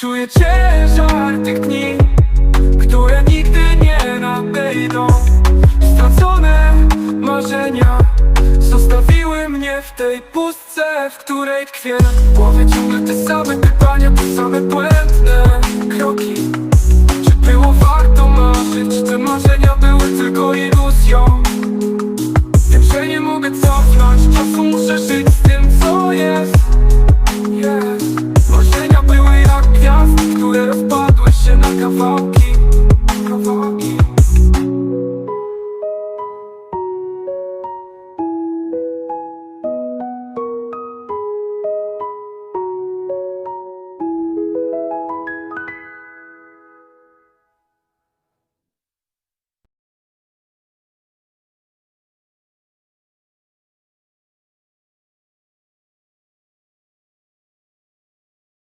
Czuję ciężar tych dni, które nigdy nie nadejdą. Stracone marzenia zostawiły mnie w tej pustce, w której tkwię. W głowie ciągle te same pytania, te same błędne kroki. Czy było warto marzyć, czy te marzenia były tylko iluzją? Wiem, że nie mogę cofnąć, czasu muszę microphone.